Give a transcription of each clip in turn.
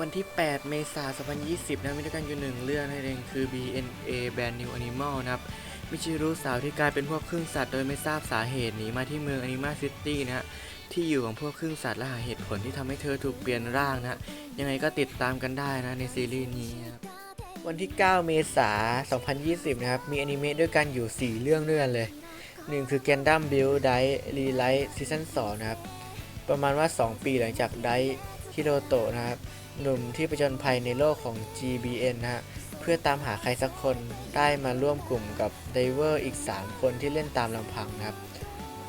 วันที่ 8 เมษายน 2020 นะมีด้วยกันอยู่หนึ่งเรื่องนั่นเองคือ BNA Brand New Animal นะครับมิชิรุสาวที่กลายเป็นพวกครึ่งสัตว์โดยไม่ทราบสาเหตุหนีมาที่เมือง Anima City นะฮะที่อยู่ของพวกครึ่งสัตว์และหาเหตุผลที่ทำให้เธอถูกเปลี่ยนร่างนะฮะยังไงก็ติดตามกันได้นะในซีรีส์นี้นะครับวันที่ 9 เมษายน 2020 นะครับ มีอนิเมะด้วยกันอยู่ 4 เรื่องด้วยกันเลย หนึ่งคือ Gundam Build Dai Relight Season 2 นะครับ ประมาณว่า 2 ปีหลังจากไดฮิโรโตะนะครับ หนุ่มที่ประจนภัยในโลกของ GBN นะฮะ เพื่อตามหาใครสักคนได้มาร่วมกลุ่มกับไดเวอร์อีก 3 คนที่เล่นตามลำพังนะครับ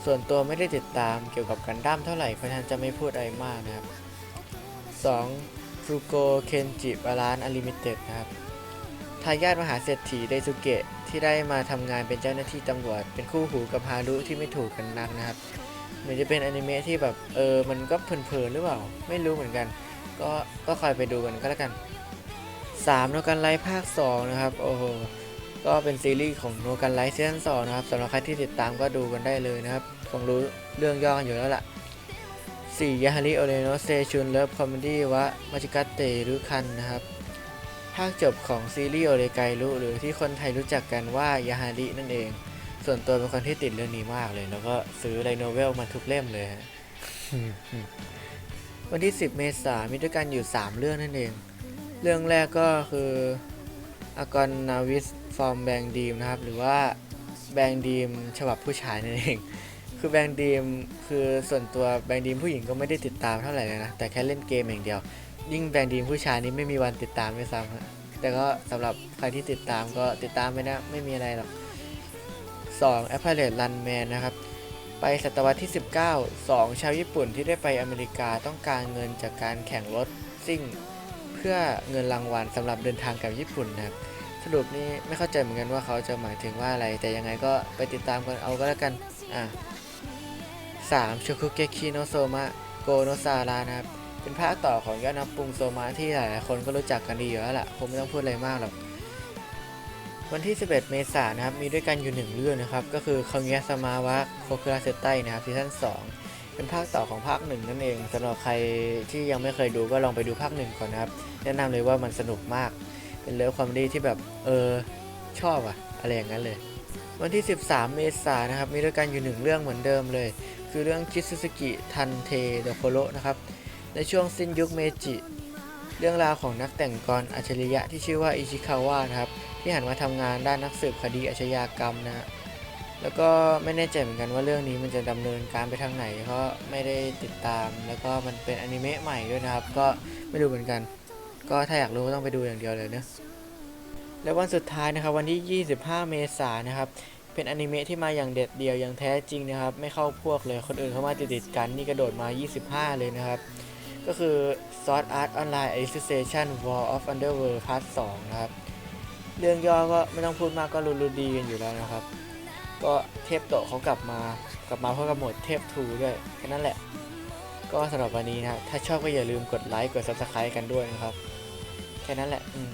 ส่วนตัวไม่ได้ติดตามเกี่ยวกับกันดั้มเท่าไหร่เพราะฉะนั้นจะไม่พูดอะไรมากนะครับ 2. ฟรุโกเคนจิบาลานอลิมิเต็ดนะครับทายาทมหาเศรษฐีไดซุเกะ ที่ได้มาทำงานเป็นเจ้าหน้าที่ตำรวจ เป็นคู่หูกับฮารุที่ไม่ถูกกันนักนะครับเหมือนจะเป็นอนิเมะที่แบบเออมันก็เพลินๆหรือเปล่า ไม่รู้เหมือนกัน ก็ก็คอยไปดูกันก็แล้วกัน3โนกันไลท์ภาค 2 นะครับ โอ้โห ก็เป็นซีรีส์ของโนกันไลท์ซีซั่น2นะครับสำหรับใครที่ติดตามก็ดูกันได้เลยนะครับ คงรู้เรื่องย่อกันอยู่แล้วล่ะ4ยาฮาริโอเรโนเซชุนเลิฟคอมเมดี้วะมาจิกาเตรุคันนะครับ ภาคจบของซีรีส์โอเรไกรุหรือที่คนไทยรู้จักกันว่ายาฮารินั่นเอง ส่วนตัวเป็นคนที่ติดเรื่องนี้มากเลย แล้วก็ซื้อไลโนเวลมาทุกเล่มเลยฮะวันที่ 10 เมษายนมีด้วยกันอยู่ 3 เรื่องนั่นเอง เรื่องแรกก็คืออากอนนาวิสฟอร์มแบงดีมนะครับ หรือว่าแบงดีมฉบับผู้ชายนั่นเอง คือแบงดีมคือส่วนตัวแบงดีมผู้หญิงก็ไม่ได้ติดตามเท่าไหร่เลยนะ แต่แค่เล่นเกมอย่างเดียว ยิ่งแบงดีมผู้ชายนี่ไม่มีวันติดตามด้วยซ้ำฮะแต่ก็สำหรับใครที่ติดตามก็ติดตามไปนะไม่มีอะไรหรอก 2. a p p a r e t Runman นะครับ ไปศตวรรษที่ 19 2 ชาวญี่ปุ่นที่ได้ไปอเมริกาต้องการเงินจากการแข่งรถซิ่ง เพื่อเงินรางวัลสำหรับเดินทางกับญี่ปุ่นนะครับสรุปนี่ไม่เข้าใจเหมือนกันว่าเขาจะหมายถึงว่าอะไร แต่ยังไงก็ไปติดตามกันเอาก็แล้วกันอะ 3. โชคุเกคิโนโซมะโกโนซารานะครับ เป็นภาคต่อของยอดนักปรุงโซมะที่หลายๆคนก็รู้จักกันดีอยู่แล้วล่ะคงไม่ต้องพูดอะไรมากหรอกวันที่ 11 เมษายนนะครับ มีด้วยกันอยู่หนึ่งเรื่องนะครับ ก็คือคองเงสมาวะโคคุระเซไตนะครับซีซั่น2 เป็นภาคต่อของภาคหนึ่งนั่นเองสำหรับใครที่ยังไม่เคยดูก็ลองไปดูภาคหนึ่งก่อนนะครับ แนะนำเลยว่ามันสนุกมาก เป็นเลิฟคอมเมดีที่แบบ เออ ชอบอะอะไรอย่างนั้นเลย วันที่ 13 เมษายนนะครับ มีด้วยกันอยู่หนึ่งเรื่องเหมือนเดิมเลย คือเรื่องคิซึสกิทันเทเดโคโรนะครับ ในช่วงสิ้นยุคเมจิ เรื่องราวของนักแต่งกรอัจฉริยะที่ชื่อว่าอิชิคาวะนะครับ ที่หันมาทำงานด้านนักสืบคดีอาชญากรรมนะแล้วก็ไม่แน่ใจเหมือนกันว่าเรื่องนี้มันจะดำเนินการไปทางไหนเพราะไม่ได้ติดตาม แล้วก็มันเป็นอนิเมะใหม่ด้วยนะครับ ก็ไม่รู้เหมือนกัน ก็ถ้าอยากรู้ก็ต้องไปดูอย่างเดียวเลยเนะแล้ววันสุดท้ายนะครับวันที่ 25 เมษายนนะครับเป็นอนิเมะที่มาอย่างเด็ดเดียวอย่างแท้จริงนะครับ ไม่เข้าพวกเลยคนอื่นเข้ามาติดๆกันนี่กระโดดมา 25 เลยนะครับ ก็คือ Sword Art Online Association War of Underworld Part 2 นะครับ เรื่องย่อก็ไม่ต้องพูดมากก็รู้ๆดีกันอยู่แล้วนะครับ ก็เทพโตเขากลับมากลับมาเพื่อกับหมดเทพทูด้วยแค่นั้นแหละ ก็สำหรับวันนี้นะ ถ้าชอบก็อย่าลืมกดไลค์กด Subscribe กันด้วยนะครับ แค่นั้นแหละ อืม